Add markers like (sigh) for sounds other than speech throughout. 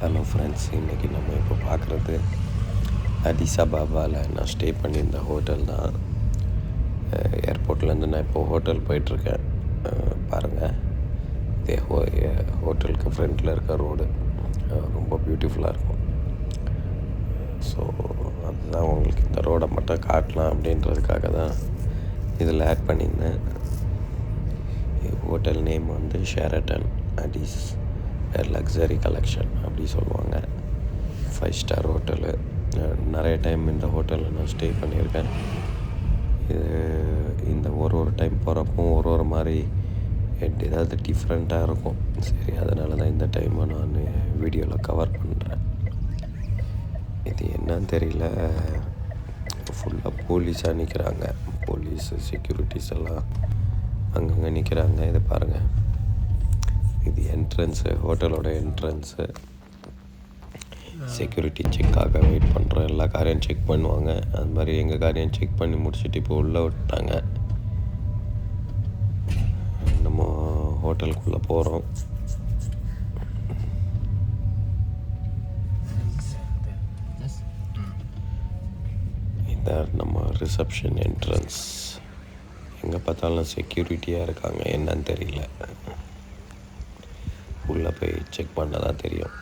Hello friends இன்றைக்கி நம்ம இப்போ பார்க்குறது அடிஸ் அபாபாவில் நான் ஸ்டே பண்ணியிருந்த ஹோட்டல் தான். ஏர்போர்ட்லேருந்து நான் இப்போ ஹோட்டல் போயிட்டுருக்கேன். பாருங்கள் இதே ஹோ ஹோட்டலுக்கு ஃப்ரண்ட்டில் இருக்க ரோடு ரொம்ப பியூட்டிஃபுல்லாக இருக்கும். ஸோ அதுதான் உங்களுக்கு இந்த ரோடை மட்டும் காட்டலாம் அப்படின்றதுக்காக தான் இதில் ஆட் பண்ணியிருந்தேன். ஹோட்டல் நேம் வந்து ஷேரட்டன் அடிஸ் லக்ஸரி கலெக்ஷன் அப்படி சொல்லுவாங்க. ஃபைவ் ஸ்டார் ஹோட்டலு நிறைய டைம் இந்த ஹோட்டலில் நான் ஸ்டே பண்ணியிருக்கேன். இது இந்த ஒரு ஒரு டைம் போகிறப்போ ஒரு ஒரு மாதிரி ஏதாவது டிஃப்ரெண்ட்டாக இருக்கும். சரி அதனால தான் இந்த டைமை நான் வீடியோவில் கவர் பண்ணுறேன் இது என்னன்னு தெரியல. ஃபுல்லாக போலீஸாக நிற்கிறாங்க போலீஸு செக்யூரிட்டிஸ் எல்லாம் அங்கங்கே நிற்கிறாங்க இதை பாருங்கள் இது என்ட்ரன்ஸு ஹோட்டலோட என்ட்ரன்ஸு செக்யூரிட்டி செக்காக வெயிட் பண்ணுறோம் எல்லா காரையும் செக் பண்ணுவாங்க. அது மாதிரி எங்கள் காரையும் செக் பண்ணி முடிச்சுட்டு இப்போ உள்ளே விட்டாங்க. நம்ம ஹோட்டலுக்குள்ளே போகிறோம் இதான் நம்ம ரிசப்ஷன் என்ட்ரன்ஸ் எங்கே பார்த்தாலும் செக்யூரிட்டியாக இருக்காங்க. என்னன்னு தெரியல. உள்ளே போய் செக் பண்ண தான் தெரியும்.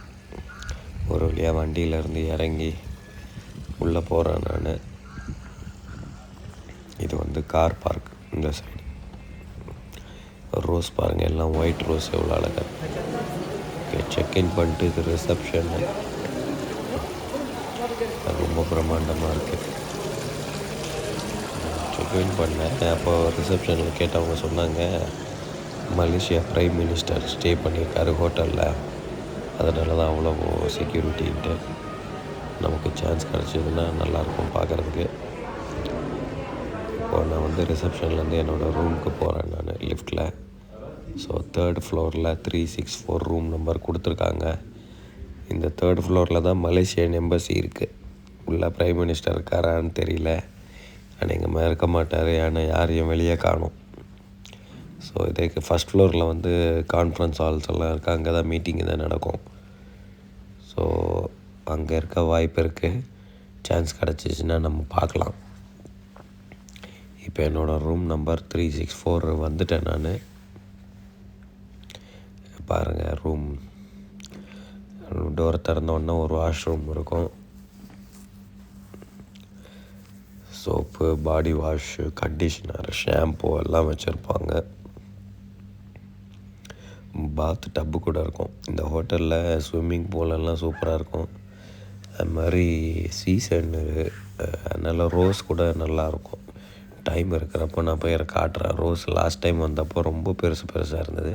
ஒரு வழியாக வண்டியிலேருந்து இறங்கி உள்ளே போகிறேன் நான். இது வந்து கார் பார்க் இந்த சைடு ரோஸ் பாருங்கள் எல்லாம் ஒயிட் ரோஸ் எவ்வளோ அழகாக ஓகே செக்இன் பண்ணிட்டு இது ரிசப்ஷனு ரொம்ப பிரம்மாண்டமாக இருக்குது செக்இன் பண்ணேன். அப்போ ரிசப்ஷனில் கேட்டவங்க சொன்னாங்க மலேசியா ப்ரைம் மினிஸ்டர் ஸ்டே பண்ணியிருக்காரு ஹோட்டலில். அதனால தான் அவ்வளோ செக்யூரிட்டின்ட்டு நமக்கு சான்ஸ் கிடச்சிதுன்னா நல்லாயிருக்கும் பார்க்குறதுக்கு. இப்போது நான் வந்து ரிசப்ஷன்லேருந்து என்னோடய ரூமுக்கு போகிறேன் நான் லிஃப்ட்டில் ஸோ தேர்ட் ஃப்ளோரில் three six four room number கொடுத்துருக்காங்க. இந்த தேர்ட் ஃப்ளோரில் தான் மலேசியன் எம்பசி இருக்குது உள்ள ப்ரைம் மினிஸ்டர் இருக்காரான்னு தெரியல. ஆனால் எங்கள் இருக்க மாட்டார். ஆனால் யாரையும் வெளியே காணும். ஸோ இதுக்கு ஃபஸ்ட் ஃப்ளோரில் வந்து கான்ஃபரன்ஸ் ஹால்ஸ் எல்லாம் இருக்குது அங்கே தான் மீட்டிங் தான் நடக்கும். ஸோ அங்கே இருக்க வாய்ப்பு இருக்குது சான்ஸ் கிடச்சிச்சின்னா நம்ம பார்க்கலாம். இப்போ என்னோடய room number three six four வந்துட்டேன் நான். பாருங்கள் ரூம் டோரை திறந்தோடனே ஒரு வாஷ்ரூம் இருக்கும். Soap body wash conditioner shampoo எல்லாம் வச்சுருப்பாங்க. பாத் டப்பு கூட இருக்கும். இந்த ஹோட்டலில் ஸ்விம்மிங் பூலெல்லாம் சூப்பராக இருக்கும். அது மாதிரி சீசனு அதனால் ரோஸ் கூட நல்லாயிருக்கும் டைம் இருக்கிறப்போ நான் போய் காட்டுறேன். ரோஸ் லாஸ்ட் டைம் வந்தப்போ ரொம்ப பெருசு பெருசாக இருந்தது.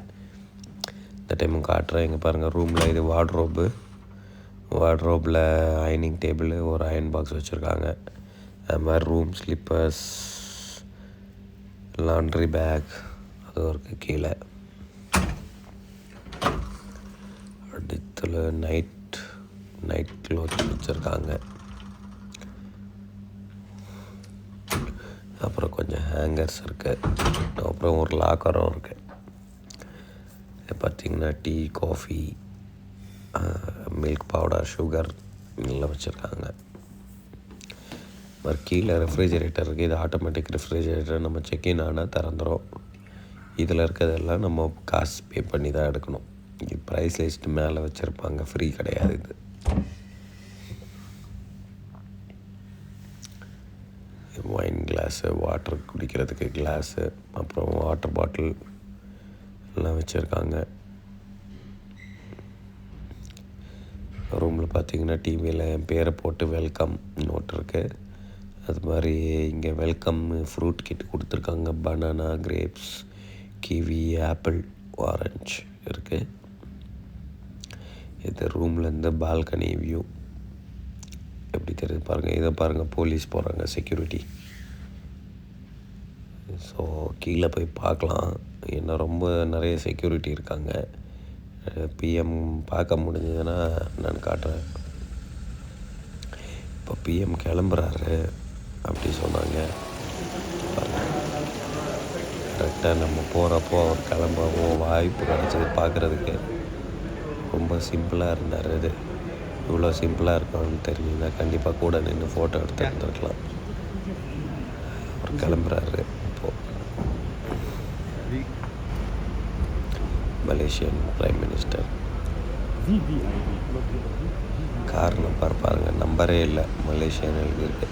இந்த டைமும் காட்டுறேன். இங்கே பாருங்கள் ரூமில் இது வார்ட்ரோப்பு வார்ட்ரோப்பில் அயனிங் டேபிள் ஒரு அயன் பாக்ஸ் வச்சுருக்காங்க. அது மாதிரி ரூம் ஸ்லிப்பர்ஸ் லாண்ட்ரி பேக் அது இருக்குது கீழே. அடுத்துல நைட் நைட் க்ளோத் வச்சுருக்காங்க அப்புறம் கொஞ்சம் ஹேங்கர்ஸ் இருக்குது அப்புறம் ஒரு லாக்கரும் இருக்குது பார்த்திங்கன்னா tea coffee milk powder sugar எல்லாம் வச்சுருக்காங்க. மாதிரி கீழே ரெஃப்ரிஜரேட்டர் இருக்குது இது ஆட்டோமேட்டிக் ரெஃப்ரிஜரேட்டர் நம்ம செக்இன் ஆனால் திறந்துடும் இதில் இருக்கிறதெல்லாம் நம்ம காசு பே பண்ணி தான் எடுக்கணும். இது ப்ரைஸ் லிஸ்ட்டு மேலே வச்சுருப்பாங்க. ஃப்ரீ கிடையாது இது. ஒயின் கிளாஸு வாட்டர் குடிக்கிறதுக்கு கிளாஸு அப்புறம் வாட்டர் பாட்டில் எல்லாம் வச்சுருக்காங்க. ரூமில் பார்த்தீங்கன்னா டிவியில் என் பேரை போட்டு வெல்கம் நோட் இருக்குது அது மாதிரி இங்கே வெல்கம் ஃப்ரூட் கிட் கொடுத்துருக்காங்க. Banana grapes kiwi apple orange இருக்குது இது ரூம்லேருந்து பால்கனி வியூ எப்படி தெரியுது பாருங்கள் இதை பாருங்கள் போலீஸ் போகிறாங்க செக்யூரிட்டி ஸோ கீழே போய் பார்க்கலாம். என்ன ரொம்ப நிறைய செக்யூரிட்டி இருக்காங்க. பிஎம் பார்க்க முடிஞ்சதுன்னா நான் காட்டுறேன். இப்போ பிஎம் கிளம்புறாரு அப்படி சொன்னாங்க. கரெக்டாக நம்ம போகிறப்போ அவர் கிளம்பவும் வாய்ப்பு கிடச்சது பார்க்குறதுக்கு. ரொம்ப சிம்பிளாக இருந்தார் இது இவ்வளோ சிம்பிளாக இருக்கும்னு தெரிஞ்சுன்னா கண்டிப்பாக கூட நின்று ஃபோட்டோ எடுத்து இருந்திருக்கலாம். அவர் கிளம்புறாரு இப்போது Malaysian prime minister car number பாருங்க நம்பரே இல்லை. மலேசியன் எழுதியிருக்கு.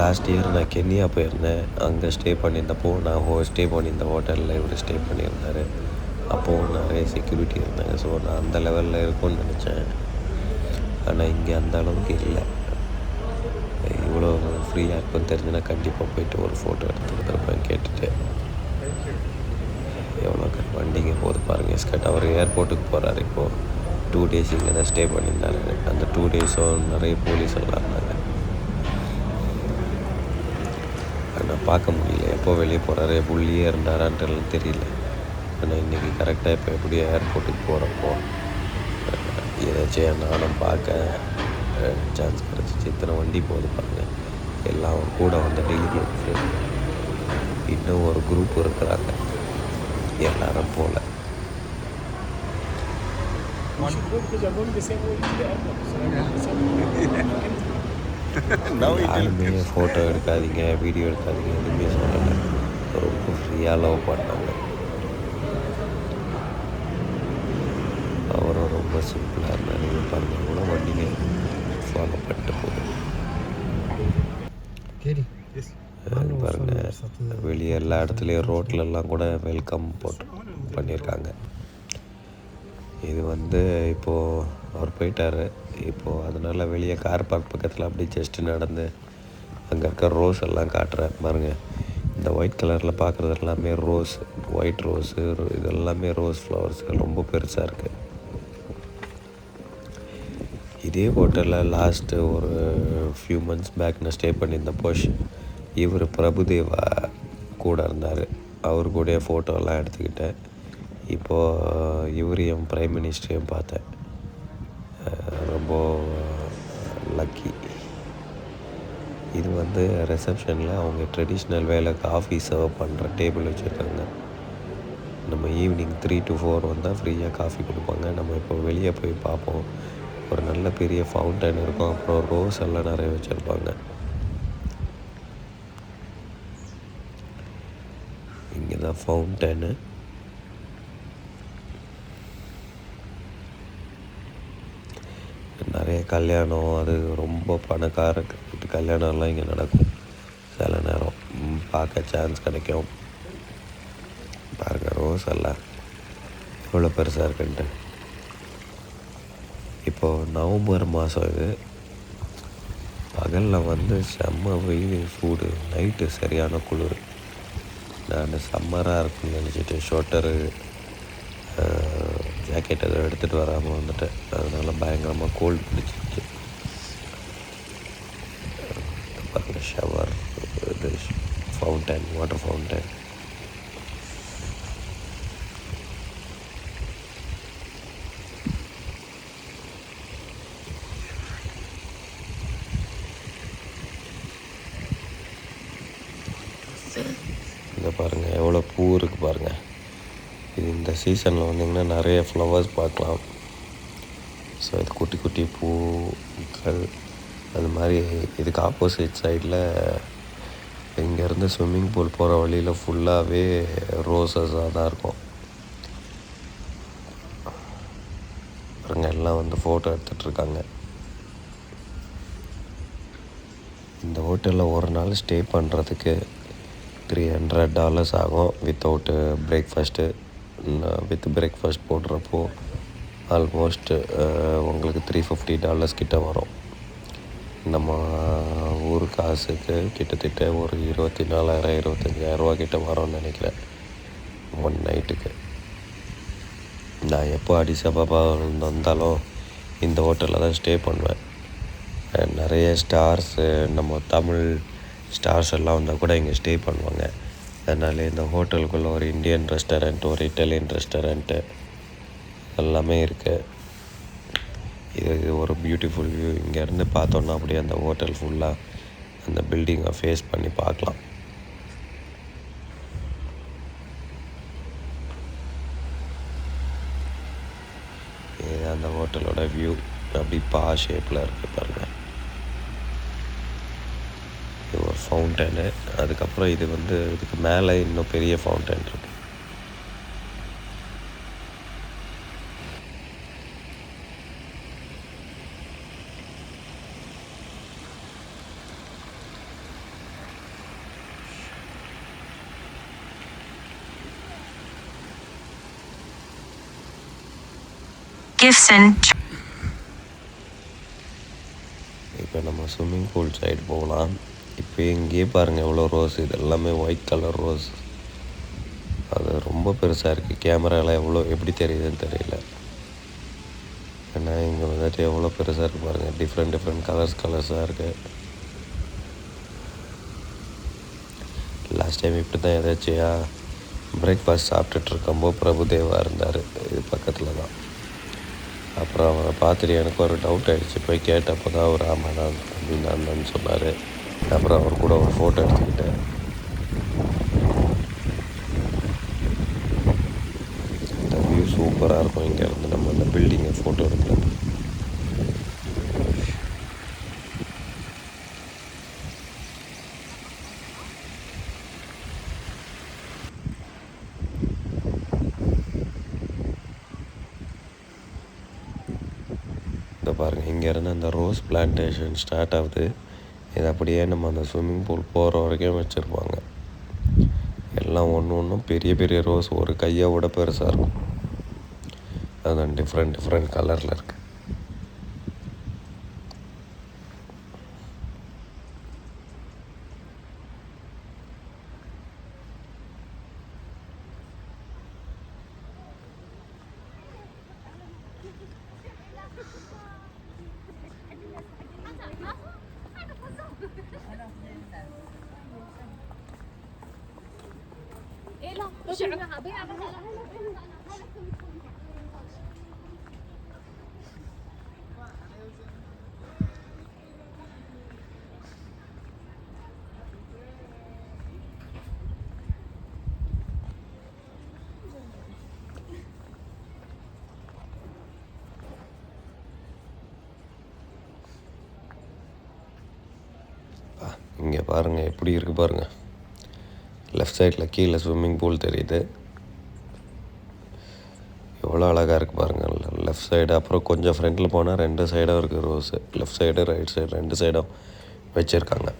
லாஸ்ட் இயர் நான் கென்யா போயிருந்தேன். அங்கே ஸ்டே பண்ணியிருந்தப்போ நான் ஹோ ஸ்டே பண்ணியிருந்த ஹோட்டலில் இவர் ஸ்டே பண்ணியிருந்தார். அப்போது நிறைய செக்யூரிட்டி இருந்தாங்க. ஸோ நான் அந்த லெவலில் இருக்கும்னு நினச்சேன். ஆனால் இங்கே அந்த அளவுக்கு இல்லை. இவ்வளோ ஃப்ரீயாக இருக்குன்னு தெரிஞ்சுன்னா கண்டிப்பாக போயிட்டு ஒரு ஃபோட்டோ எடுத்துருப்பேன் கேட்டுட்டு. எவ்வளோ வண்டிங்க போது பாருங்கள் எஸ்கட் அவர் ஏர்போர்ட்டுக்கு போகிறாரு இப்போது டூ டேஸ் இங்கே தான் ஸ்டே பண்ணியிருந்தாரு. அந்த டூ டேஸும் நிறைய போலீஸ் எல்லாம் இருந்தாங்க. ஆனால் பார்க்க முடியல. எப்போ வெளியே போகிறாரு உள்ளே இருந்தாரான்ட்டுலாம் தெரியல. ஆனால் இன்றைக்கி கரெக்டாக இப்போ எப்படி ஏர்போர்ட்டுக்கு போகிறப்போ ஏதாச்சும் நானும் பார்க்க சான்ஸ் கிடச்சிச்சு. இத்தனை வண்டி போகுது பாருங்கள் எல்லாம் கூட வந்த டெலிகேட்ஸு இன்னும் ஒரு குரூப் இருக்கிறாங்க. எல்லாரும் போகல (laughs) யாருமே ஃபோட்டோ எடுக்காதீங்க வீடியோ எடுக்காதீங்க எதுவுமே சொல்லலை. ரொம்ப ஃப்ரீயாக லவ் பண்ணாங்க ரொம்ப சிம்பிளாக இருந்தார் இது பாருங்க கூட வண்டிங்க ஃபாலோ பண்ணிட்டு போகுது அது பாருங்க வெளியே எல்லா இடத்துலையும் ரோட்லலாம் கூட வெல்கம் போட்டு பண்ணியிருக்காங்க இது வந்து இப்போது அவர் போயிட்டார். இப்போது அதனால் வெளியே கார் பார்க் பக்கத்தில் அப்படியே ஜஸ்ட்டு நடந்து அங்கே இருக்க ரோஸ் எல்லாம் காட்டுறாரு. பாருங்க இந்த ஒயிட் கலரில் பார்க்குறது எல்லாமே ரோஸ் ஒயிட் ரோஸு இது எல்லாமே ரோஸ் ஃப்ளவர்ஸ் ரொம்ப பெருசாக இருக்குது இதே ஹோட்டலில் லாஸ்ட்டு ஒரு ஃபியூ மந்த்ஸ் பேக் நான் ஸ்டே பண்ணியிருந்த போஷ். இவர் பிரபுதேவா கூட இருந்தார். அவர் கூட ஃபோட்டோலாம் எடுத்துக்கிட்டேன். இப்போது இவரையும் ப்ரைம் மினிஸ்டரையும் பார்த்தேன். ரொம்ப லக்கி இது வந்து ரிசப்ஷனில் அவங்க ட்ரெடிஷ்னல் வேலை காஃபி சர்வ் பண்ணுற டேபிள் வச்சுருக்காங்க. நம்ம ஈவினிங் த்ரீ டு ஃபோர் வந்தால் ஃப்ரீயாக காஃபி கொடுப்பாங்க. நம்ம இப்போ வெளியே போய் பார்ப்போம். ஒரு நல்ல பெரிய ஃபவுண்டன் இருக்கும். அப்புறம் ரோஸ் எல்லாம் நிறைய வச்சுருப்பாங்க. இங்கே தான் ஃபவுண்டனு நிறைய கல்யாணம் அது ரொம்ப பணக்கார கல்யாணம்லாம் இங்கே நடக்கும். சில நேரம் ம், பார்க்க சான்ஸ் கிடைக்கும். பாருங்கள் ரோஸ் எல்லாம். எவ்வளோ பெருசாக இருக்குன்ட்டு. இப்போது நவம்பர் மாதம் இது. பகலில் வந்து செம்ம வெயில் சூடு. நைட்டு சரியான குளிர். நான் சம்மராக இருக்குன்னு நினச்சிட்டு ஷோட்டரு ஜாக்கெட் எதுவும் எடுத்துகிட்டு வராமல் வந்துட்டேன். அதனால் பயங்கரமாக கோல்டு பிடிச்சிருச்சு. பாருங்கள் ஷவர் இது ஃபவுண்டன் வாட்டர் ஃபவுண்டன் இங்கே பாருங்கள் எவ்வளோ பூ இருக்குது பாருங்கள் இது இந்த சீசனில் வந்தீங்கன்னா நிறைய ஃப்ளவர்ஸ் பார்க்கலாம். ஸோ இது குட்டி குட்டி பூக்கள் அது மாதிரி இதுக்கு ஆப்போசிட் சைடில் இங்கேருந்து ஸ்விம்மிங் பூல் போகிற வழியில் ஃபுல்லாகவே ரோசஸாக தான் இருக்கும். பாருங்க எல்லாம் வந்து ஃபோட்டோ எடுத்துகிட்ருக்காங்க இந்த ஹோட்டலில் ஒரு நாள் ஸ்டே பண்ணுறதுக்கு த்ரீ ஹண்ட்ரட் டாலர்ஸ் ஆகும் வித்தவுட்டு பிரேக்ஃபாஸ்ட்டு வித் பிரேக்ஃபாஸ்ட் போடுறப்போ ஆல்மோஸ்ட் உங்களுக்கு த்ரீ ஃபிஃப்டி டாலர்ஸ் கிட்ட வரும். நம்ம ஊர் காசுக்கு கிட்டத்தட்ட ஒரு இருபத்தி நாலாயிரம் இருபத்தஞ்சாயிரரூவா கிட்ட வரும்னு நினைக்கிறேன் ஒன் நைட்டுக்கு நான் எப்போ அடிஸ் அபாபா வந்தாலும் இந்த ஹோட்டலில் தான் ஸ்டே பண்ணுவேன். நிறைய ஸ்டார்ஸு நம்ம தமிழ் ஸ்டார்ஸ் எல்லாம் வந்தால் கூட இங்கே ஸ்டே பண்ணுவாங்க. அதனால் இந்த ஹோட்டலுக்குள்ளே ஒரு இந்தியன் ரெஸ்டாரண்ட் ஒரு இட்டாலியன் ரெஸ்டாரண்ட்டு எல்லாமே இருக்குது இது இது ஒரு பியூட்டிஃபுல் வியூ இங்கேருந்து பார்த்தோன்னா அப்படியே அந்த ஹோட்டல் ஃபுல்லாக அந்த பில்டிங்கை ஃபேஸ் பண்ணி பார்க்கலாம். இது அந்த ஹோட்டலோட வியூ அப்படி பா ஷேப்பில் இருக்குது பாருங்கள் இது ஒரு ஃபவுண்டனு அதுக்கப்புறம் இது வந்து இதுக்கு மேலே இன்னும் பெரிய ஃபவுண்டன் இருக்குது Gifts and இப்போ நம்ம ஸ்விம்மிங் பூல் சைடு போகலாம். இப்போ இங்கேயே பாருங்கள் எவ்வளோ ரோஸ் இது எல்லாமே ஒயிட் கலர் ரோஸ் அது ரொம்ப பெருசாக இருக்குது கேமராவில் எவ்வளோ எப்படி தெரியுதுன்னு தெரியல. ஏன்னா இங்கே வந்துட்டு எவ்வளோ பெருசாக இருக்குது பாருங்கள் டிஃப்ரெண்ட் டிஃப்ரெண்ட் கலர்ஸ் கலர்ஸாக இருக்குது லாஸ்ட் டைம் இப்படி தான் ஏதாச்சியா பிரேக்ஃபாஸ்ட் சாப்பிட்டுட்டு இருக்கும்போது பிரபுதேவா இருந்தார். இது பக்கத்தில் தான் அப்புறம் அவரை பார்த்துட்டு எனக்கு ஒரு டவுட் ஆகிடுச்சு போய் கேட்டப்போ தான் அவர் ஆமாம் தான் அப்படின்னு சொன்னார். அப்புறம் அவர் கூட ஒரு ஃபோட்டோ எடுத்துக்கிட்டேன் இந்த வியூ சூப்பராக இருக்கும். இங்கேருந்து நம்ம அந்த பில்டிங்கை ஃபோட்டோ எடுக்கிறது. இந்த பாருங்கள் இங்கேருந்து அந்த ரோஸ் பிளான்டேஷன் ஸ்டார்ட் ஆகுது. இது அப்படியே நம்ம அந்த ஸ்விம்மிங் பூல் போகிற வரைக்கும் வச்சுருப்பாங்க. எல்லாம் ஒன்று ஒன்றும் பெரிய பெரிய ரோஸ் ஒரு கையை விட பெருசாக இருக்கும். அதுதான் டிஃப்ரெண்ட் டிஃப்ரெண்ட் கலரில் இருக்குது இங்கே பாருங்கள் எப்படி இருக்குது பாருங்கள் லெஃப்ட் சைடில் கீழே ஸ்விம்மிங் பூல் தெரியுது. எவ்வளோ அழகாக இருக்குது பாருங்கள் லெஃப்ட் சைடு அப்புறம் கொஞ்சம் ஃப்ரண்ட்டில் போனால் ரெண்டு சைடும் இருக்குது roses left side right side ரெண்டு சைடும் வச்சுருக்காங்க.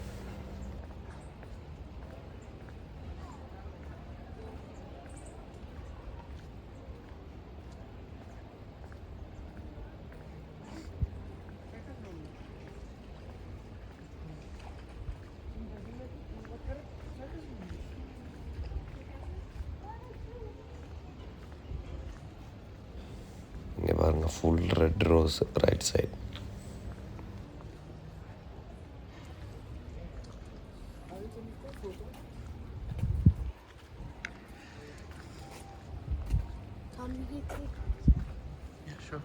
Yeah, sure.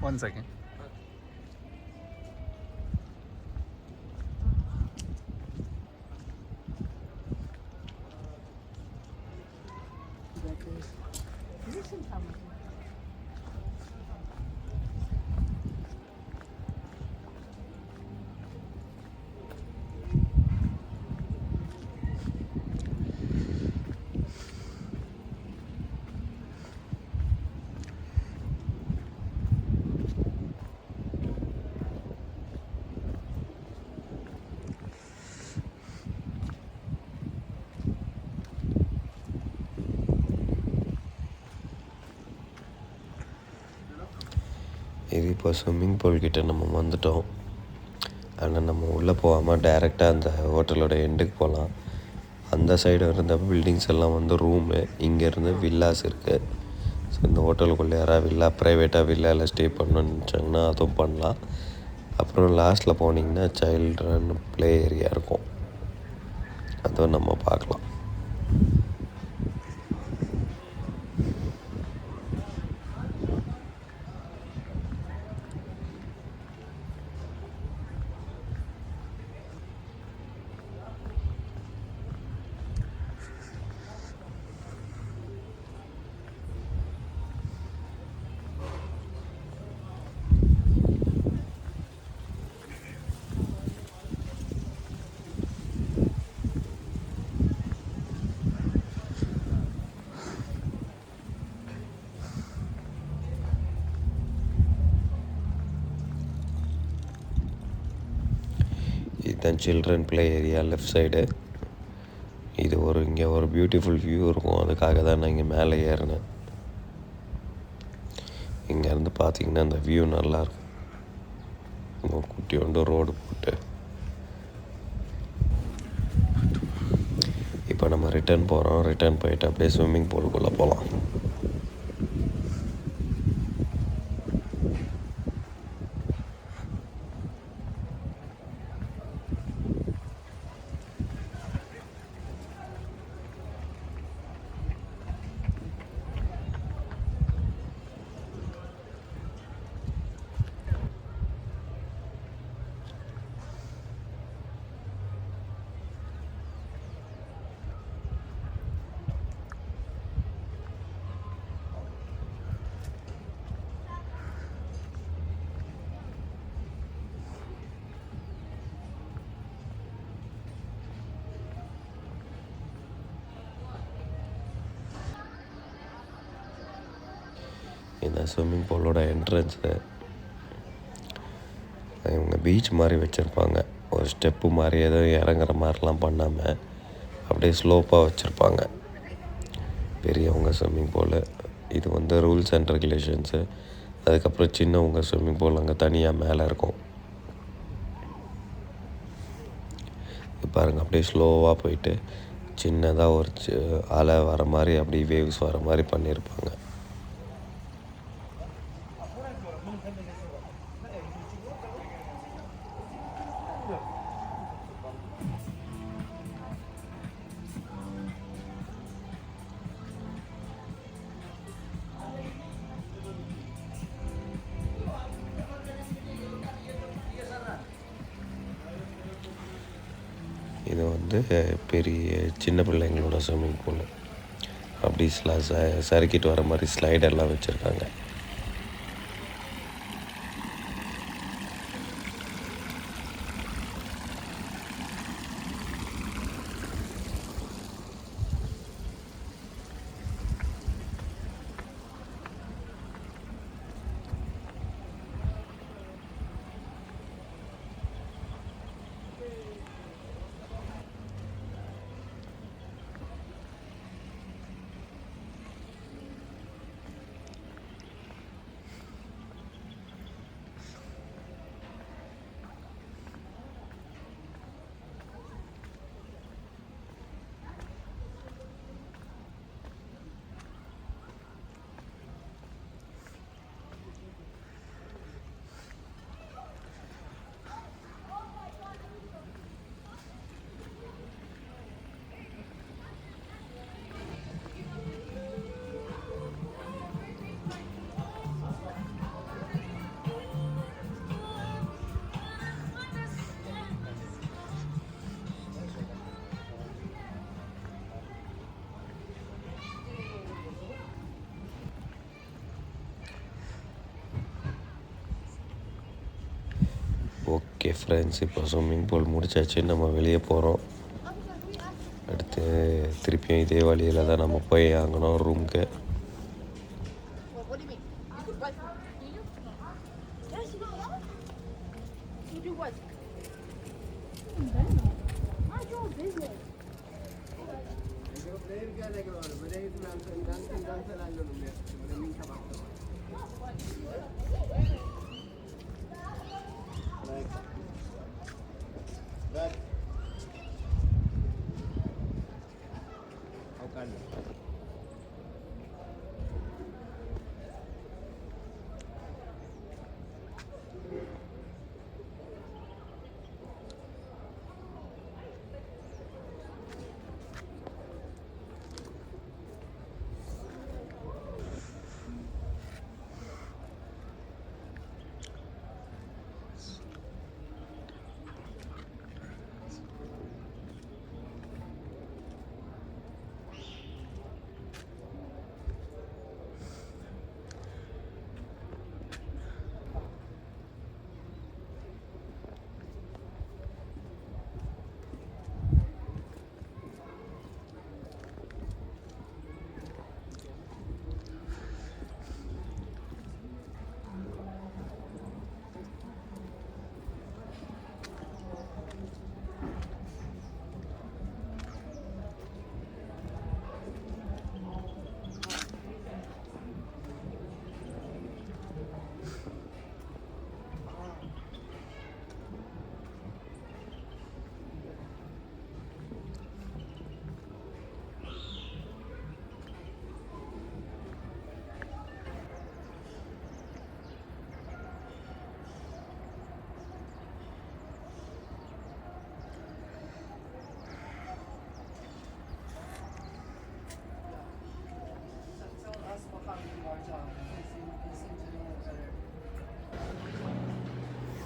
One second. இது இப்போ ஸ்விம்மிங் பூல் கிட்ட நம்ம வந்துட்டோம். ஆனால் நம்ம உள்ளே போகாமல் டைரெக்டாக அந்த ஹோட்டலோட எண்டுக்கு போகலாம் அந்த சைடு இருந்த பில்டிங்ஸ் எல்லாம் வந்து ரூமு இங்கேருந்து வில்லாஸ் இருக்குது ஸோ இந்த ஹோட்டலுக்குள்ளே யாராவது வில்லா ப்ரைவேட்டாக வில்லாவில் ஸ்டே பண்ணணும்னு நினச்சாங்கன்னா அதுவும் பண்ணலாம். அப்புறம் லாஸ்ட்டில் போனீங்கன்னா சைல்ட்ரன் ப்ளே ஏரியா இருக்கும். அதுவும் நம்ம பார்க்கலாம். இதுதான் children play area left side இது ஒரு இங்கே ஒரு பியூட்டிஃபுல் வியூ இருக்கும். அதுக்காக தான் நான் இங்கே மேலே ஏறினேன். இங்கேருந்து பார்த்தீங்கன்னா அந்த வியூ நல்லாயிருக்கும் குட்டி ஒன்று ரோடு போட்டு. இப்போ நம்ம ரிட்டர்ன் போகிறோம் ரிட்டர்ன் போயிட்டு அப்படியே ஸ்விம்மிங் பூலுக்குள்ளே போகலாம் இந்த ஸ்விம்மிங் பூலோட என்ட்ரன்ஸு இவங்க பீச் மாதிரி வச்சுருப்பாங்க. ஒரு ஸ்டெப்பு மாதிரி எதுவும் இறங்குற மாதிரிலாம் பண்ணாமல் அப்படியே ஸ்லோப்பாக வச்சுருப்பாங்க. பெரியவங்க ஸ்விம்மிங் பூலு இது வந்து ரூல்ஸ் அண்ட் ரெகுலேஷன்ஸு அதுக்கப்புறம் சின்னவங்க ஸ்விம்மிங் பூல் அங்கே தனியாக மேலே இருக்கும். பாருங்கள் அப்படியே ஸ்லோவாக போயிட்டு சின்னதாக ஒரு அலை வர மாதிரி அப்படியே வேவ்ஸ் வர மாதிரி பண்ணியிருப்பாங்க வந்து பெரிய சின்ன பிள்ளைங்களோட ஸ்விம்மிங் பூல் அப்படி ஸ்லா ச- சறுக்கிட்டு வர மாதிரி ஸ்லைடெல்லாம் வச்சுருக்காங்க. ஓகே ஃப்ரெண்ட்ஸ் இப்போ ஸ்விம்மிங் பூல் முடிச்சாச்சு. நம்ம வெளியே போகிறோம் அடுத்து திருப்பியும் இதே வழியில் தான் நம்ம போய் ஆகணும் ரூமுக்கு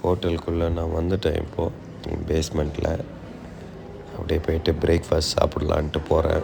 ஹோட்டலுக்குள்ளே நான் வந்துட்டேன் இப்போது. பேஸ்மெண்ட்டில் அப்படியே போயிட்டு பிரேக்ஃபாஸ்ட் சாப்பிட்லான்ட்டு போகிறேன்.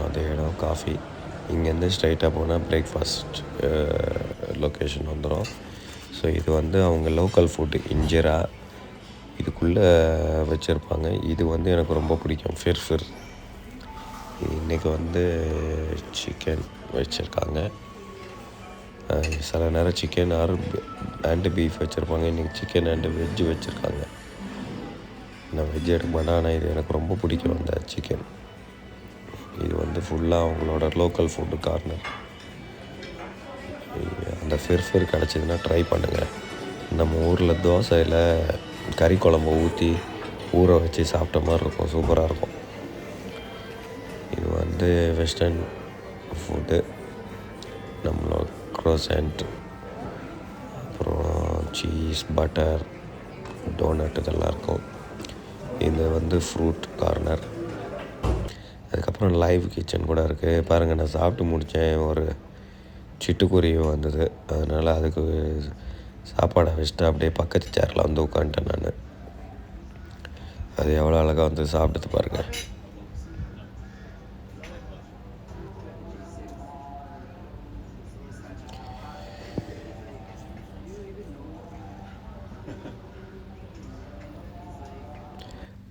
திருப்பியும் அதே இடம் காஃபி இங்கேருந்து ஸ்ட்ரைட்டாக போனால் பிரேக்ஃபாஸ்ட் லொக்கேஷன் வந்துடும் ஸோ இது வந்து அவங்க லோக்கல் ஃபுட்டு இன்ஜிரா இதுக்குள்ளே வச்சுருப்பாங்க. இது வந்து எனக்கு ரொம்ப பிடிக்கும் ஃபிர் ஃபிர் இன்றைக்கி வந்து சிக்கன் வச்சுருக்காங்க. சில நேரம் சிக்கன் ஆர் அண்டு பீஃப் வச்சுருப்பாங்க. இன்றைக்கி சிக்கன் அண்டு வெஜ்ஜு வச்சுருக்காங்க. நான் வெஜ் எடுக்க மாட்டேன் ஆனால் இது எனக்கு ரொம்ப பிடிக்கும் அந்த சிக்கன் ஃபுல்லாக அவங்களோட லோக்கல் ஃபுட்டு கார்னர் அந்த ஃபிர்ஃபிர் கிடச்சிதுன்னா ட்ரை பண்ணுங்கள் நம்ம ஊரில் தோசையில் கறி குழம்பு ஊற்றி ஊற வச்சு சாப்பிட்ட மாதிரி இருக்கும் சூப்பராக இருக்கும். இது வந்து வெஸ்டர்ன் ஃபுட்டு நம்மளோட க்ரோசன்ட் அப்புறம் சீஸ் பட்டர் டோனட் இதெல்லாம் இருக்கும். இது வந்து ஃப்ரூட் கார்னர் அப்புறம் லைவ் கிச்சன் கூட இருக்குது பாருங்கள் நான் சாப்பிட்டு முடித்தேன் ஒரு சிட்டுக்குருவி வந்தது. அதனால் அதுக்கு சாப்பாடை வச்சுட்டு அப்படியே பக்கத்து சேரில் வந்து உட்காந்துட்டேன் நான். அது எவ்வளோ அழகாக வந்து சாப்பிட்டு பாருங்கள்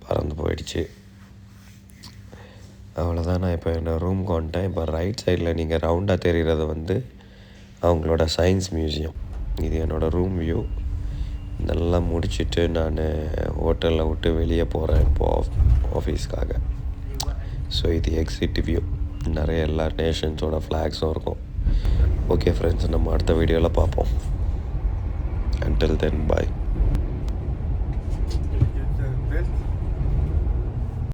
பறந்து போயிடுச்சு அவ்வளோதான் நான் இப்போ பண்ணிட்டேன். இப்போ ரைட் சைடில் நீங்கள் ரவுண்டாக தெரிகிறது வந்து அவங்களோட சயின்ஸ் மியூசியம் இது என்னோடய ரூம் வியூ நல்லா முடிச்சுட்டு நான் ஹோட்டலில் விட்டு வெளியே போகிறேன் இப்போது ஆஃபீஸ்க்காக ஸோ இது எக்ஸிட் வியூ நிறைய எல்லா நேஷன்ஸோட ஃப்ளாக்ஸும் இருக்கும். ஓகே ஃப்ரெண்ட்ஸ் நம்ம அடுத்த வீடியோவில் பார்ப்போம். அண்டில் தென் பாய்